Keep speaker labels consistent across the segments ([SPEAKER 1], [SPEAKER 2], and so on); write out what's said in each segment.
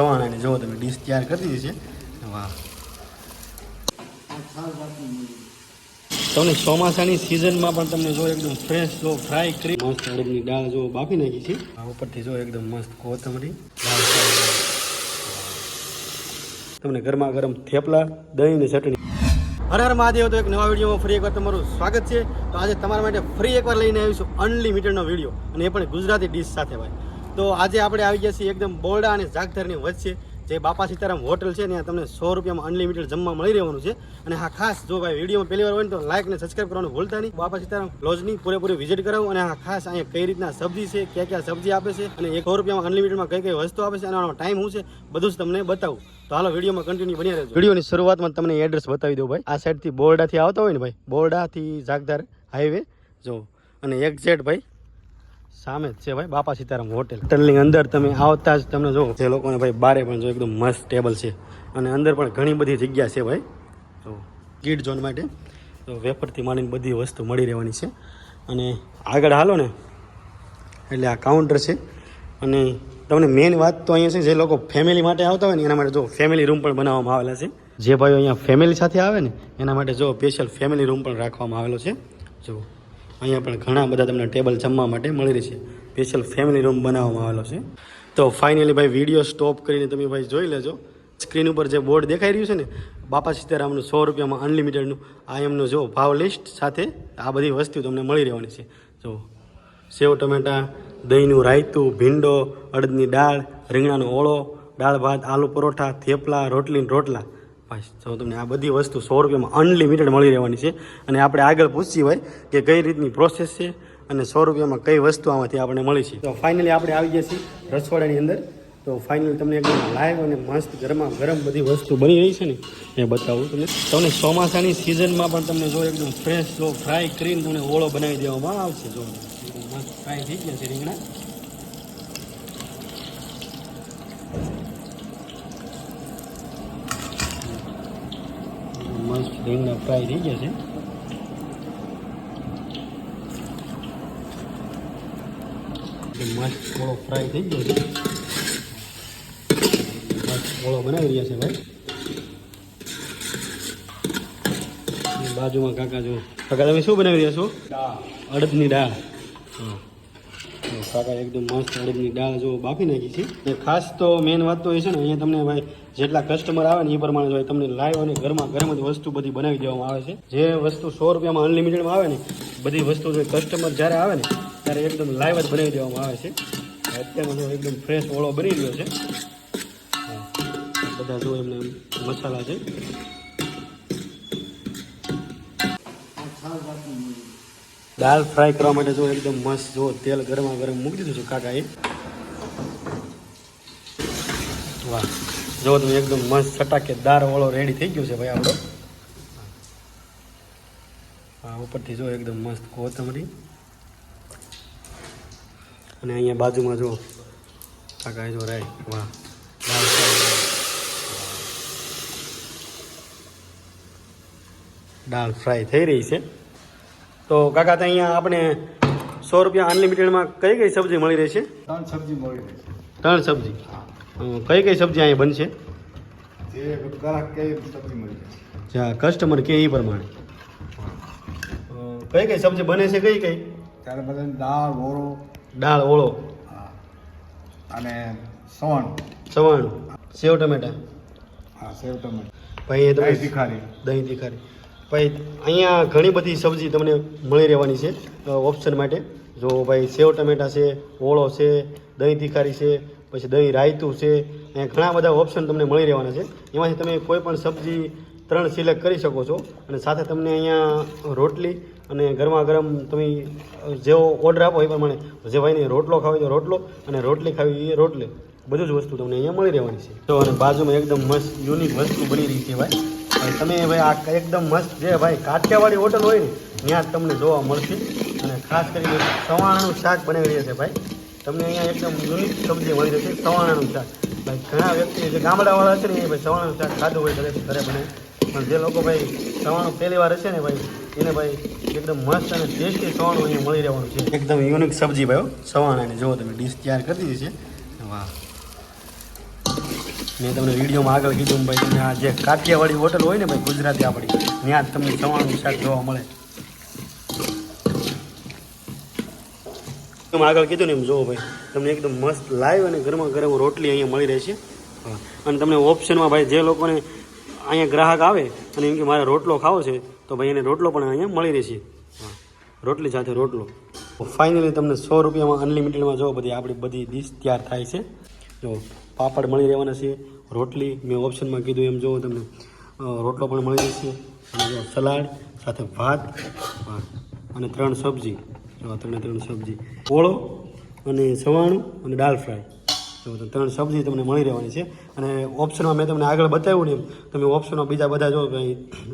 [SPEAKER 1] સવાણાની જો તમે ડીશ તૈયાર કરી દીધી છે. વાહ. તમને ચોમાસાની સિઝનમાં પણ તમને જો એકદમ ફ્રેશ જો ફ્રાય કરી મસ્ત અડદની દાળ જો બાફી નાખી છે. ઉપરથી જો એકદમ મસ્ત કોથમરી તમને ગરમા ગરમ થેપલા, દહીં ચટણી. હર હર મહાદેવ, તો એક નવા વિડીયોમાં ફરી એકવાર તમારું સ્વાગત છે. તો આજે તમારા માટે ફરી એકવાર લઈને આવીશું અનલિમિટેડનો વીડિયો. અને એ પણ ગુજરાતી ડીશ સાથે ભાઈ. તો આજે આપણે આવી ગયા છીએ એકદમ બોરડા અને જાગધરની વચ્ચે, જે બાપા સીતારામ હોટલ છે ત્યાં તમને સો રૂપિયામાં અનલિમિટેડ જમવા મળી રહેવાનું છે. અને હા, ખાસ જો ભાઈ વિડીયોમાં પહેલી વાર હોય ને તો લાઈક અને સબસ્ક્રાઈબ કરવાનું ભૂલતા નહીં. બાપા સીતારામ લોજની પૂરેપૂરી વિઝિટ કરાવું અને હા, ખાસ અહીંયા કઈ રીતના સબ્જી છે ક્યાં ક્યાં સબ્જી આપે છે અને એક સો રૂપિયામાં અનલિમિટેડમાં કઈ કઈ વસ્તુ આપે છે અને ટાઈમ શું છે, બધું જ તમને બતાવું. તો હાલો વિડીયોમાં કન્ટિન્યુ બની રહેજો. વિડીયોની શરૂઆતમાં તમને એડ્રેસ બતાવી દઉં ભાઈ. આ સાઈડથી બોરડાથી આવતા હોય ને ભાઈ, બોરડાથી જાગધાર હાઈવે જો. અને એક્ઝેક્ટ ભાઈ સામે જ છે ભાઈ, બાપા સીતારામ હોટેલ. હોટલની અંદર તમે આવતા જ તમને જો જે લોકોને ભાઈ બારે પણ જો એકદમ મસ્ત ટેબલ છે. અને અંદર પણ ઘણી બધી જગ્યા છે ભાઈ. જો કિડ ઝોન માટે તો વેપરથી માંડીને બધી વસ્તુ મળી રહેવાની છે. અને આગળ હાલો ને. એટલે આ કાઉન્ટર છે. અને તમને મેઇન વાત તો અહીંયા છે, જે લોકો ફેમિલી માટે આવતા હોય ને, એના માટે જો ફેમિલી રૂમ પણ બનાવવામાં આવેલા છે. જે ભાઈઓ અહીંયા ફેમિલી સાથે આવે ને, એના માટે જો સ્પેશિયલ ફેમિલી રૂમ પણ રાખવામાં આવેલો છે. જો અહીંયા પણ ઘણા બધા તમને ટેબલ જમવા માટે મળી રહેશે સ્પેશિયલ ફેમિલી રૂમ બનાવવામાં આવેલો છે. તો ફાઇનલી ભાઈ વીડિયો સ્ટોપ કરીને તમે ભાઈ જોઈ લેજો. સ્ક્રીન ઉપર જે બોર્ડ દેખાઈ રહ્યું છે ને, બાપા સીતારામનું સો રૂપિયામાં અનલિમિટેડનું આ એમનું જો ભાવ લિસ્ટ સાથે આ બધી વસ્તુ તમને મળી રહેવાની છે. જો, સેવ ટમેટા, દહીંનું રાયતું, ભીંડો, અડદની દાળ, રીંગણાનો ઓળો, દાળ ભાત, આલુ પરોઠા, થેપલા, રોટલી રોટલા. ભાઈ જો તમને આ બધી વસ્તુ સો રૂપિયામાં અનલિમિટેડ મળી રહેવાની છે. અને આપણે આગળ પૂછીએ ભાઈ કે કઈ રીતની પ્રોસેસ છે અને સો રૂપિયામાં કઈ વસ્તુ આમાંથી આપણને મળી છે. તો ફાઇનલી આપણે આવી ગયા છીએ રસવાડાની અંદર. તો ફાઇનલી તમને એકદમ લાઈવ અને મસ્ત ગરમા ગરમ બધી વસ્તુ બની રહી છે ને. એ બતાવું તમને. તમને ચોમાસાની સિઝનમાં પણ તમને જો એકદમ ફ્રેશ જો ફ્રાય કરીને તમને ઓળો બનાવી દેવામાં આવશે. જો મસ્ત ફ્રાય થઈ ગયા છે રીંગણા. મસ્ત રીંગણા ફ્રાય થઈ ગયા છે. મસ્ત ઓળો ફ્રાય થઈ ગયો છે. મસ્ત ઓળો બનાવી રહ્યા છે ભાઈ. બાજુમાં કાકા જો કાકા તમે શું બનાવી રહ્યા છો? અડદની દાળ. હા. કાકા એકદમ મસ્ત અડદની દાળ જો બાફી નાખી છે. અને ખાસ તો મેન વાત તો એ છે ને, અહીંયા તમને ભાઈ જેટલા કસ્ટમર આવે ને એ પ્રમાણે ભાઈ તમને લાઈવ અને ઘરમાં ઘરમાં જ વસ્તુ બધી બનાવી દેવામાં આવે છે. જે વસ્તુ સો રૂપિયામાં અનલિમિટેડમાં આવે ને, બધી વસ્તુ જો કસ્ટમર જ્યારે આવે ને, ત્યારે એકદમ લાઈવ જ બનાવી દેવામાં આવે છે. અત્યારમાં જો એકદમ ફ્રેશ ઓળો બની રહ્યો છે. બધા જો એમને મસાલા છે. દાળ ફ્રાય કરવા માટે જો એકદમ મસ્ત જો તેલ ગરમા ગરમ મૂકી દીધું છું કાકાએ વાહ. જો તમે એકદમ મસ્ત ચટાકેદાર વાળો રેડી થઈ ગયો છે ભાઈ આપણો. હા ઉપરથી જો એકદમ મસ્ત કોથમરી. અને અહીંયા બાજુમાં જો કાકા જો રાય વાહ. દાળ દાળ ફ્રાય થઈ રહી છે. તો કાકા તો અહીંયા આપણે સો રૂપિયા અનલિમિટેડમાં કઈ કઈ સબ્જી મળી રહેશે
[SPEAKER 2] ત્રણ સબ્જી મળી રહે છે.
[SPEAKER 1] ત્રણ સબ્જી? કઈ કઈ સબ્જી અહીંયા બનશે?
[SPEAKER 2] જે ગ્રાહક કે સબ્જી મળી જાય
[SPEAKER 1] જ્યાં કસ્ટમર કે એ પ્રમાણે. કઈ કઈ સબ્જી બને છે કઈ કઈ?
[SPEAKER 2] ત્યારે બધા દાળ ઓળો
[SPEAKER 1] દાળ ઓળો
[SPEAKER 2] હા, અને સવણ.
[SPEAKER 1] સવણ. સેવ ટમેટા.
[SPEAKER 2] હા સેવ ટમેટા.
[SPEAKER 1] ભાઈ એ
[SPEAKER 2] દહીં તીખારી
[SPEAKER 1] દહીં તીખારી ભાઈ, અહીંયા ઘણી બધી સબ્જી તમને મળી રહેવાની છે ઓપ્શન માટે. જો ભાઈ સેવ ટમેટા છે, ઓળો છે, દહીં તીખારી છે, પછી દહીં રાયતું છે, અહીંયા ઘણા બધા ઓપ્શન તમને મળી રહેવાના છે. એમાંથી તમે કોઈ પણ સબ્જી ત્રણ સિલેક્ટ કરી શકો છો અને સાથે તમને અહીંયા રોટલી અને ગરમા ગરમ તમે જેવો ઓર્ડર આપો એ પ્રમાણે, જે ભાઈને રોટલો ખાવી તો રોટલો અને રોટલી ખાવી એ રોટલી. બધું જ વસ્તુ તમને અહીંયા મળી રહેવાની છે. તો અને બાજુમાં એકદમ મસ્ત યુનિક વસ્તુ બની રહી છે ભાઈ. તમે ભાઈ આ એકદમ મસ્ત જે ભાઈ કાઠિયાવાડી હોટલ હોય ને, ત્યાં તમને જોવા મળશે. અને ખાસ કરીને સવાણાનું શાક બનાવી રહ્યા છે ભાઈ. તમને અહીંયા એકદમ યુનિક સબ્જી મળી રહેશે સવાણાનું શાક. ભાઈ ઘણા વ્યક્તિ જે ગામડાવાળા છે ને, એ ભાઈ સવાણાનું શાક ખાધું હોય ઘરે ઘરે બને પણ જે લોકો ભાઈ સવાણું પહેલી વાર હશે ને ભાઈ, એને ભાઈ એકદમ મસ્ત અને ટેસ્ટી સવાણું અહીંયા મળી રહેવાનું છે. એકદમ યુનિક સબ્જી ભાઈ સવાણાની. જુઓ તમે ડીશ તૈયાર કરી દીધી છે. વાહ. મેં તમને વિડીયોમાં આગળ કીધું ભાઈ તમને આ જે કાઠિયાવાડી હોટલ હોય ને ભાઈ, ગુજરાતી આપણી, ત્યાં જ તમને સવારનું શાક જોવા મળે. તમે આગળ કીધું ને એમ જોવો ભાઈ, તમને એકદમ મસ્ત લાઈવ અને ગરમા ગરમ રોટલી અહીંયા મળી રહેશે. અને તમને ઓપ્શનમાં ભાઈ, જે લોકોને અહીંયા ગ્રાહક આવે અને એમ કે મારે રોટલો ખાવો છે, તો ભાઈ એને રોટલો પણ અહીંયા મળી રહેશે. રોટલી સાથે રોટલો. ફાઇનલી તમને સો રૂપિયામાં અનલિમિટેડમાં જો બધી આપણી બધી ડીશ તૈયાર થાય છે. જો. પાપડ મળી રહેવાના છે. રોટલી મેં ઓપ્શનમાં કીધું એમ જોવો તમને. રોટલો પણ મળી અને સલાડ, સાથે ભાત અને ત્રણ સબ્જી. જો ત્રણે ત્રણ સબ્જી. ઓળો અને સવાણું અને દાળ ફ્રાય. જો ત્રણ સબ્જી તમને મળી રહેવાની છે. અને ઓપ્શનમાં મેં તમને આગળ બતાવ્યું ને એમ, તમે ઓપ્શનમાં બીજા બધા જો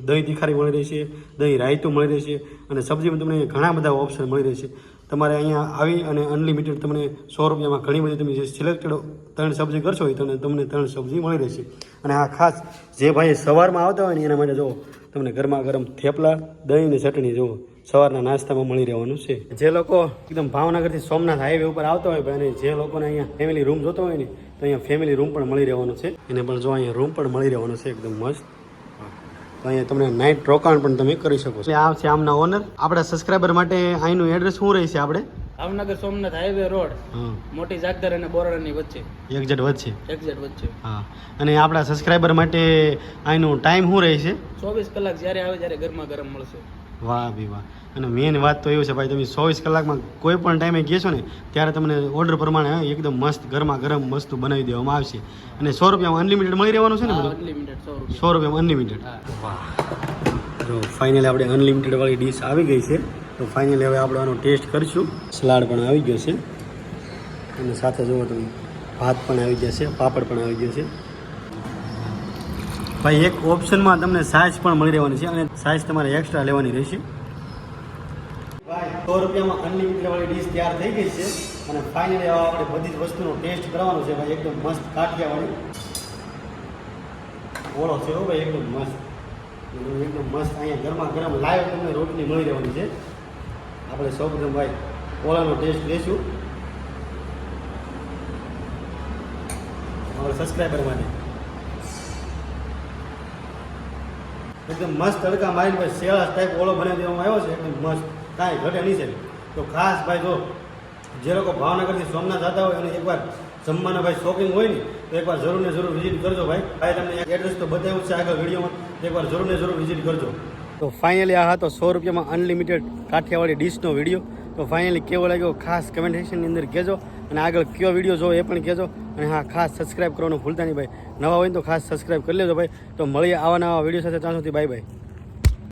[SPEAKER 1] દહીં તીખારી મળી રહેશે, દહીં રાયતું મળી રહેશે, અને સબ્જીમાં તમને ઘણા બધા ઓપ્શન મળી રહેશે. તમારે અહીંયા આવી અને અનલિમિટેડ તમને સો રૂપિયામાં ઘણી બધી તમે જે સિલેક્ટેડ ત્રણ સબ્જી કરશો એ તમને તમને ત્રણ સબ્જી મળી રહેશે. અને આ ખાસ જે ભાઈ સવારમાં આવતા હોય ને એના માટે જો તમને ગરમા ગરમ થેપલા, દહીં ને ચટણી જુઓ, સવારના નાસ્તામાં મળી રહેવાનું છે. જે લોકો એકદમ ભાવનગરથી સોમનાથ હાઈવે ઉપર આવતા હોય અને જે લોકોને અહીંયા ફેમિલી રૂમ જોતો હોય ને, તો અહીંયા ફેમિલી રૂમ પણ મળી રહેવાનો છે. એને પણ જો અહીંયા રૂમ પણ મળી રહેવાનો છે, એકદમ મસ્ત. તો અહીંયા તમને નાઇટ રોકાણ પણ તમે કરી શકો છો. આ છે આમના ઓનર આપણા સબસ્ક્રાઈબર માટે અહીંનું એડ્રેસ શું રહેશે આપણે?
[SPEAKER 3] ભાવનગર સોમનાથ હાઈવે રોડ
[SPEAKER 1] હા.
[SPEAKER 3] મોટી જાગદર અને બોરડાની વચ્ચે.
[SPEAKER 1] એક્ઝેટ વચ્ચે?
[SPEAKER 3] એક્ઝેટ વચ્ચે.
[SPEAKER 1] હા. અને આપણા સબસ્ક્રાઈબર માટે અહીંનું ટાઈમ શું રહેશે
[SPEAKER 3] ચોવીસ કલાક જ્યારે આવે ત્યારે ગરમા ગરમ મળશે.
[SPEAKER 1] વાહ ભી વાહ. અને મેન વાત તો એવું છે ભાઈ તમે ચોવીસ કલાકમાં કોઈ પણ ટાઈમે કહેશો ને ત્યારે તમને ઓર્ડર પ્રમાણે એકદમ મસ્ત ગરમા ગરમ વસ્તુ બનાવી દેવામાં આવશે. અને સો રૂપિયામાં અનલિમિટેડ મળી રહેવાનું છે ને બધું?
[SPEAKER 3] અનલિમિટેડ સો રૂપિયા.
[SPEAKER 1] રૂપિયામાં અનલિમિટેડ. વાહ. તો ફાઇનલી આપણે અનલિમિટેડ વાળી ડીશ આવી ગઈ છે. તો ફાઇનલી હવે આપણે આનો ટેસ્ટ કરીશું. સલાડ પણ આવી ગયો છે. અને સાથે જુઓ તમે ભાત પણ આવી ગયા છે પાપડ પણ આવી ગયો છે. ભાઈ, એક ઓપ્શનમાં તમને સાઇઝ પણ મળી રહેવાની છે અને સાઇઝ તમારે એક્સ્ટ્રા લેવાની રહેશે. ભાઈ, સો રૂપિયામાં અનલિમિટેડ વાળી ડીશ તૈયાર થઈ ગઈ છે અને ફાઇનલી આપણે બધી જ વસ્તુનો ટેસ્ટ કરવાનો છે ભાઈ, એકદમ મસ્ત કાઠિયાવાળી. ઓળો છે હો ભાઈ, એકદમ મસ્ત. એકદમ મસ્ત અહીંયા ગરમા ગરમ લાઈવ તમને રોટલી મળી રહેવાની છે. આપણે સૌ પ્રથમ ભાઈ, ઓળાનો ટેસ્ટ લેશું. અમારા સબસ્ક્રાઈબર માટે. એકદમ મસ્ત તડકા મારીને ભાઈ શેળા ટાઈપ ઓળો બનાવી દેવામાં આવ્યો છે એકદમ મસ્ત. કાંઈ ઘટે નહીં છે. તો ખાસ ભાઈ જો, જે લોકો ભાવનગરથી સોમનાથ જતા હોય, અને એકવાર જમવાના ભાઈ શોપિંગ હોય ને, તો એકવાર જરૂર ને જરૂર વિઝિટ કરજો ભાઈ. ભાઈ, તમને એડ્રેસ તો બતાવ્યું છે આગળ વિડીયોમાં. એકવાર જરૂર ને જરૂર વિઝિટ કરજો. તો ફાઇનલી આ હતો સો રૂપિયામાં અનલિમિટેડ કાઠિયાવાડી ડીશનો વીડિયો તો ફાઇનલી કેવો લાગ્યો? ખાસ કમેન્ટ સેક્શનની અંદર કહેજો. અને આગળ કયો વીડિયો જોવો એ પણ કહેજો. અને હા, ખાસ સબસ્ક્રાઇબ કરવાનું ભૂલતા નહીં ભાઈ. નવા હોય તો ખાસ સબસ્ક્રાઇબ કરી લેજો ભાઈ. તો મળીએ આવા નવા વીડિયો સાથે. ત્યાં સુધી બાય બાય